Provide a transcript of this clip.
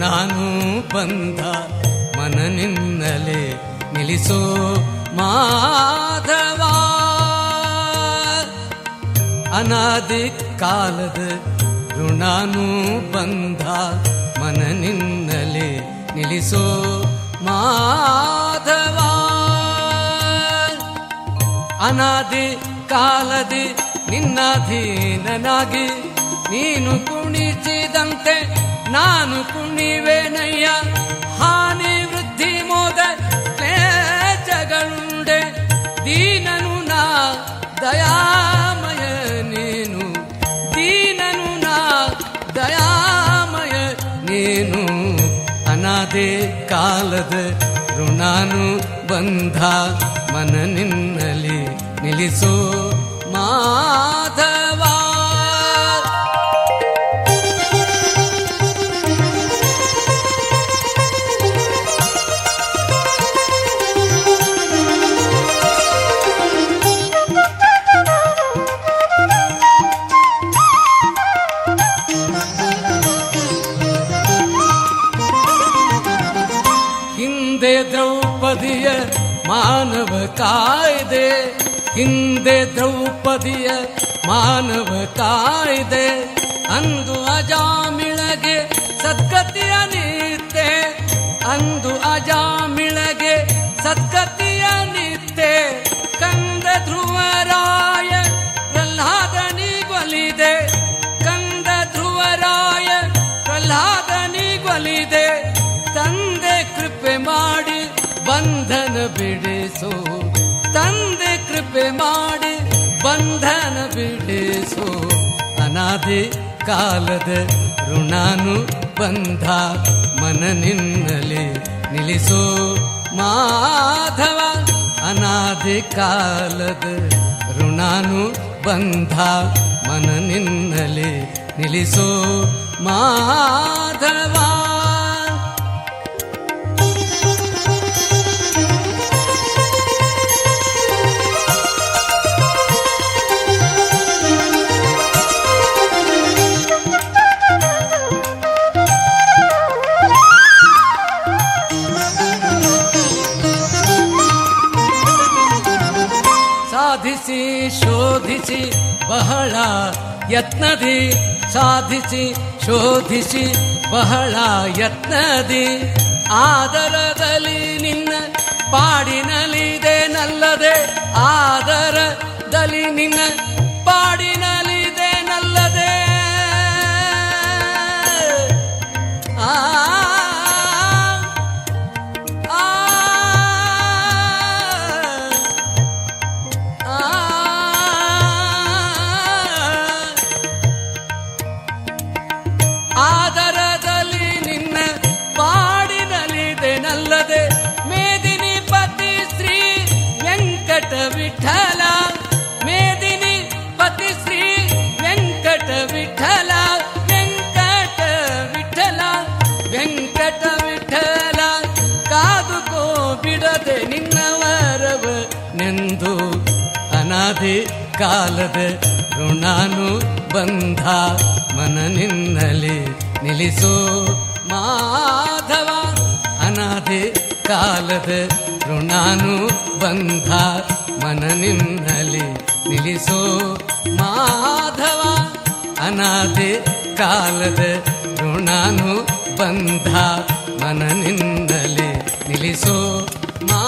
ಬಂಧ ಮನ ನಿನ್ನಲೆ ನಿಲ್ಲಿಸೋ ಮಾಧವ. ಅನಾದಿ ಕಾಲದ ಋಣಾನು ಬಂದ ಮನ ನಿನ್ನಲೆ ನಿಲ್ಲಿಸೋ ಮಾಧವ. ಅನಾದಿ ಕಾಲದಿ ನಿನ್ನಾಧೀನನಾಗಿ ನೀನು ಕುಣಿಸಿದಂತೆ ನಾನು ಕುಣಿವೆನಯ್ಯ ಹಾನಿ ವೃದ್ಧಿ ಮೋದ ಕ್ಲೇಶಗಳುಂಡೆ ದೀನನು ನಾ ದಯಾಮಯ ನೀನು. ದೀನನು ನಾ ದಯಾಮಯ ನೀನು. ಅನಾದೆ ಕಾಲದ ಋಣಾನು ಬಂಧ. ಮನ ನಿನ್ನಲಿ ನಿಲ್ಲಿಸೋ ಮಾಧವ ದ್ರೌಪದಿಯ ಮಾನವ ಕಾಯ್ದೆ, ಹಿಂದೆ ದ್ರೌಪದಿಯ ಮಾನವ ಕಾಯ್ದೆ, ಅಂದು ಅಜಾಮಿಳಗೆ ಸದ್ಗತಿಯ ನೀತೆ ಅಂದು ಅಜಾಮಿಳಗೆ ಸದ್ಗತಿಯ ನೀತೆ ಕಂದ ಧ್ರುವರಾಯ ಪ್ರಹ್ಲಾದನಿಗೊಲಿದೆ, ಕಂದ ಧ್ರುವರಾಯ ಪ್ರಹ್ಲಾದನಿಗೊಲಿದೆ, ತಂದೆ ಕೃಪೆ ಮಾಡಿ ಬಂಧನ ಬಿಡಿಸು. ತಂದೆ ಕೃಪೆ ಮಾಡಿ ಬಂಧನ ಬಿಡಿಸು. ಅನಾದಿ ಕಾಲದ ಋಣಾನು ಬಂಧ ಮನ ನಿನ್ನಲಿ ನಿಲ್ಲಿಸೋ. ಮಾಧವ, ಅನಾದಿ ಕಾಲದ ಋಣಾನು ಬಂಧ ಮನ ನಿನ್ನಲಿ ನಿಲ್ಲಿಸೋ. ಮಾಧವ ಸಾಧಿಸಿ, ಶೋಧಿಸಿ, ಬಹಳ ಯತ್ನದಿ ಸಾಧಿಸಿ, ಶೋಧಿಸಿ, ಬಹಳ ಯತ್ನದಿ ಆದರದಲ್ಲಿ ನಿನ್ನ ಪಾಡಿನಲಿದೆ ನಲ್ಲದೆ, ಆದರದಲ್ಲಿ ನಿನ್ನ ಪಾಡಿನಲಿದೆ ವೆಂಕಟ ವಿಠಲ, ಮೇದಿನಿ ಪತಿ ಶ್ರೀ ವೆಂಕಟ ವಿಠಲ ವೆಂಕಟ ವಿಠಲ ವೆಂಕಟ ವಿಠಲ. ಕಾದುಕೋ ಬಿಡದೆ ನಿನ್ನವರವ ನೆಂದು ಅನಾದಿ ಕಾಲದ ಋಣಾನು ಬಂಧ ಮನ ನಿನ್ನಲಿ ನಿಲ್ಲಿಸೋ ಮಾಧವ ಅನಾದಿ ಕಾಲದ ಋಣಾನು ಬಂಧ ಮನ ನಿನ್ನಲಿ ನಿಲ್ಲಿಸೋ ಮಾಧವ ಅನಾದಿ ಕಾಲದ ಬಂಧ ಮನ ನಿನ್ನಲಿ ನಿಲ್ಲಿಸೋ ಮಾ